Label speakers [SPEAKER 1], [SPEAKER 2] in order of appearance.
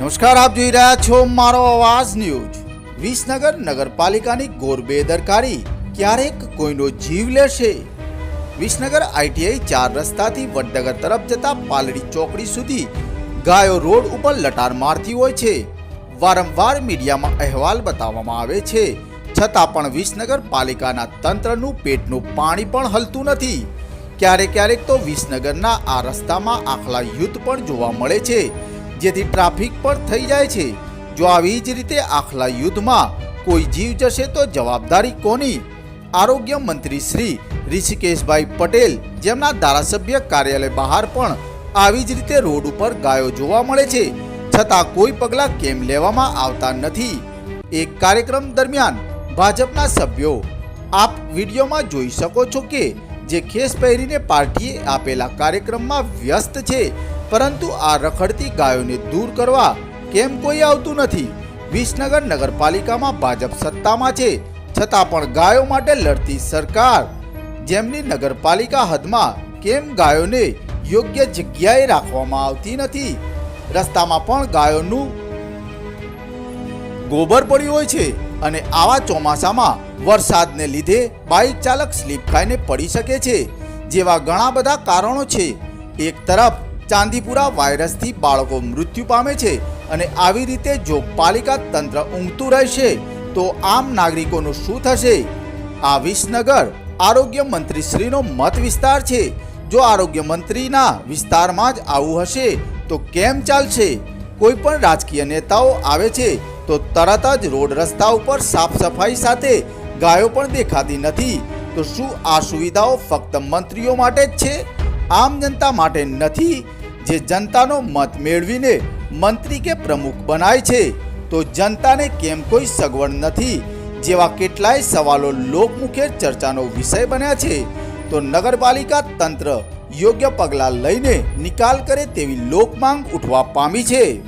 [SPEAKER 1] નમસ્કાર, આપ જોઈ રહ્યા છો મારો અવાજ ન્યૂઝ. વિસનગર નગરપાલિકાની ઘોર બેદરકારી ક્યારેક કોઈનો જીવ લેશે? વિસનગર આઈટીઆઈ ચાર રસ્તાથી વડનગર તરફ જતા પાલડી ચોકડી સુધી ગાયો રોડ ઉપર લટાર મારતી હોય છે. વારંવાર મીડિયામાં અહેવાલ બતાવવામાં આવે છે. છતાં પણ વિસનગર પાલિકાના તંત્રનું પેટનું પાણી પણ હલતું નથી. ક્યારેક ક્યારેક તો વિસનગરના આ રસ્તામાં આખલા યુદ્ધ પણ જોવા મળે છે. જેથી ટ્રાફિક પણ થઈ જાય છે. જો આવી જ રીતે આખલા યુદ્ધમાં કોઈ જીવ જશે તો જવાબદારી કોની? આરોગ્ય મંત્રી શ્રી ઋષિકેશભાઈ પટેલ જેમના ધારાસભ્ય કાર્યાલય બહાર પણ આવી જ રીતે રોડ ઉપર ગાયો જોવા મળે છે. છતાં કોઈ પગલાં કેમ લેવામાં આવતા નથી? એક કાર્યક્રમ દરમિયાન ભાજપના સભ્યો, આપ વિડીયોમાં જોઈ શકો છો કે જે ખેસ પહેરીને પાર્ટીએ આપેલા કાર્યક્રમમાં વ્યસ્ત છે. પરંતુ આ રખડતી ગાયોને દૂર કરવા કેમ કોઈ આવતું નથી? વિસનગર નગરપાલિકામાં ભાજપ સત્તામાં છે. છતાં પણ ગાયો માટે લડતી સરકાર. જેમની નગરપાલિકા હદમાં કેમ ગાયોને યોગ્ય જગ્યાએ રાખવામાં આવતી નથી? રસ્તામાં પણ ગાયોનું ગોબર પડ્યું હોય છે અને આવા ચોમાસામાં વરસાદને લીધે બાઇક ચાલક સ્લીપ ખાઈને પડી શકે છે, જેવા ઘણા બધા કારણો છે. એક તરફ ચાંદીપુરા વાયરસથી બાળકો મૃત્યુ પામે છે અને આવી રીતે જો પાલિકા તંત્ર ઊંઘતું રહેશે, તો આમ નાગરિકોનું શું થશે? આ વિસનગર આરોગ્ય મંત્રીશ્રીનો મત વિસ્તાર છે. જો આરોગ્ય મંત્રીના વિસ્તારમાં જ આવું હશે, તો કેમ ચાલશે? કોઈ પણ રાજકીય નેતાઓ આવે છે, તો તરત જ રોડ રસ્તા ઉપર સાફ સફાઈ સાથે ગાયો પણ દેખાતી નથી. તો શું આ સુવિધાઓ ફક્ત મંત્રીઓ માટે જ છે? આમ જનતા માટે નથી, જે જનતાનો મત મેળવીને મંત્રી કે પ્રમુખ બનાય છે, તો જનતાને કેમ કોઈ સગવડ નથી? જેવા કેટલાય સવાલો લોકમુખે ચર્ચાનો વિષય બન્યા છે, તો નગરપાલિકા તંત્ર યોગ્ય પગલાં લઈને નિકાલ કરે તેવી લોકમાંગ ઉઠવા પામી છે.